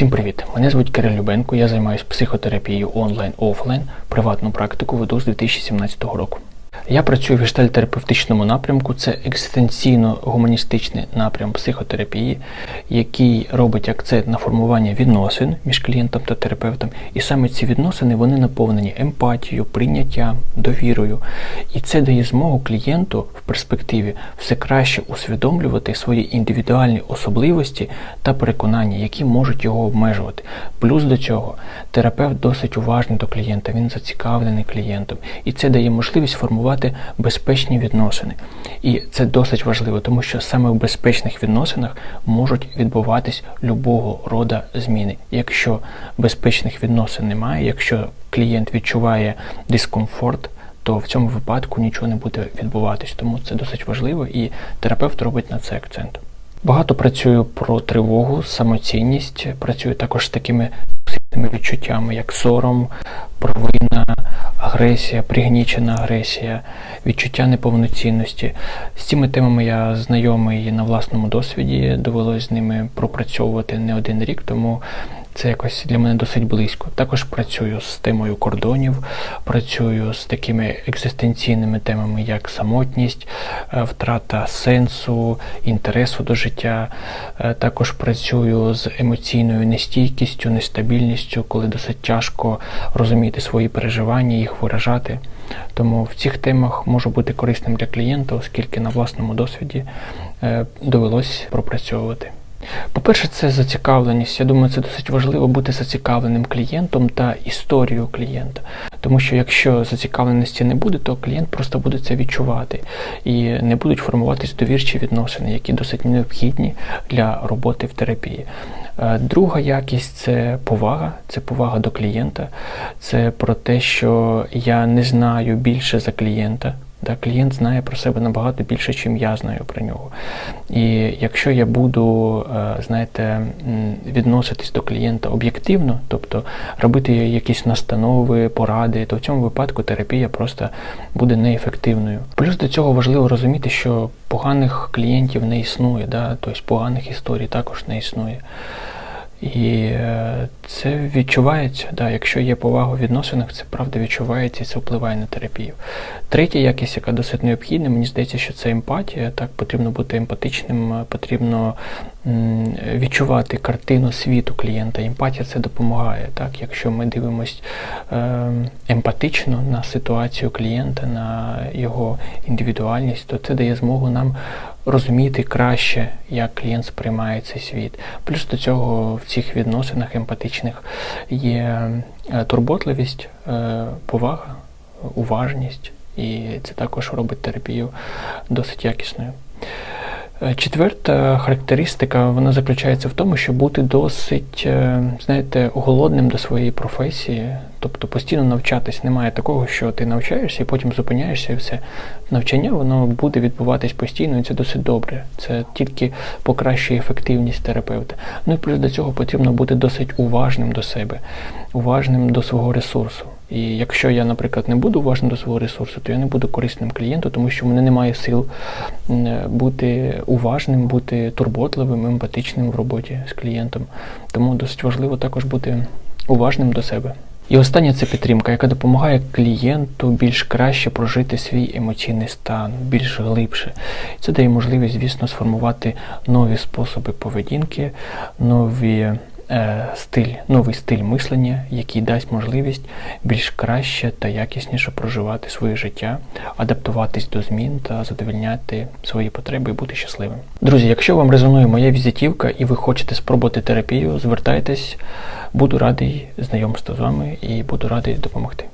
Всім привіт! Мене звуть Кирил Любенко, я займаюся психотерапією онлайн-офлайн, приватну практику веду з 2017 року. Я працюю в гештальтерапевтичному напрямку, це екзистенційно-гуманістичний напрям психотерапії, який робить акцент на формування відносин між клієнтом та терапевтом. І саме ці відносини вони наповнені емпатією, прийняттям, довірою. І це дає змогу клієнту в перспективі все краще усвідомлювати свої індивідуальні особливості та переконання, які можуть його обмежувати. Плюс до цього терапевт досить уважний до клієнта, він зацікавлений клієнтом, і це дає можливість формувати безпечні відносини. І це досить важливо, тому що саме в безпечних відносинах можуть відбуватись любого рода зміни. Якщо безпечних відносин немає, якщо клієнт відчуває дискомфорт, то в цьому випадку нічого не буде відбуватись. Тому це досить важливо, і терапевт робить на це акцент. Багато працюю про тривогу, самоцінність, працюю також з такими відчуттями, як сором, провина, агресія, пригнічена агресія, відчуття неповноцінності. З цими темами я знайомий на власному досвіді, довелось з ними пропрацьовувати не один рік, тому це якось для мене досить близько. Також працюю з темою кордонів, працюю з такими екзистенційними темами, як самотність, е, втрата сенсу, інтересу до життя. Е, Також працюю з емоційною нестійкістю, нестабільністю, коли досить тяжко розуміти свої переживання, їх виражати. Тому в цих темах можу бути корисним для клієнта, оскільки на власному досвіді е, довелось пропрацьовувати. По-перше, це зацікавленість. Я думаю, це досить важливо бути зацікавленим клієнтом та історією клієнта. Тому що якщо зацікавленості не буде, то клієнт просто буде це відчувати і не будуть формуватись довірчі відносини, які досить необхідні для роботи в терапії. Е, Друга якість це повага, це повага до клієнта, це про те, що я не знаю більше за клієнта. Да, клієнт знає про себе набагато більше, чим я знаю про нього. І якщо я буду, е, знаєте, відноситись до клієнта об'єктивно, тобто робити якісь настанови, поради, то в цьому випадку терапія просто буде неефективною. Плюс до цього важливо розуміти, що поганих клієнтів не існує, да? тобто поганих історій також не існує. І е, це відчувається, да, якщо є повага у відносинах, це правда відчувається і це впливає на терапію. Третя якість, яка досить необхідна, мені здається, що це емпатія. Так, потрібно бути емпатичним, потрібно відчувати картину світу клієнта. Емпатія це допомагає. Так, Якщо ми дивимось е, емпатично на ситуацію клієнта, на його індивідуальність, то це дає змогу нам розуміти краще, як клієнт сприймає цей світ. Плюс до цього в цих відносинах емпатичних є е, турботливість, е, повага, уважність, і це також робить терапію досить якісною. Е, Четверта характеристика вона заключається в тому, щоб бути досить, е, знаєте, голодним до своєї професії, тобто постійно навчатись. Немає такого, що ти навчаєшся і потім зупиняєшся і все. Навчання воно буде відбуватись постійно, і це досить добре. Це тільки покращує ефективність терапевта. Ну і плюс до цього потрібно бути досить уважним до себе, уважним до свого ресурсу. І якщо я, наприклад, не буду уважним до свого ресурсу, то я не буду корисним клієнту, тому що в мене немає сил бути уважним, бути турботливим, емпатичним в роботі з клієнтом. Тому досить важливо також бути уважним до себе. І останнє це підтримка, яка допомагає клієнту більш краще прожити свій емоційний стан, більш глибше. Це дає можливість, звісно, сформувати нові способи поведінки, нові е, стиль, новий стиль мислення, який дасть можливість більш краще та якісніше проживати своє життя, адаптуватись до змін та задовільняти свої потреби і бути щасливим. Друзі, якщо вам резонує моя візитівка і ви хочете спробувати терапію, звертайтесь, буду радий знайомству з вами і буду радий допомогти.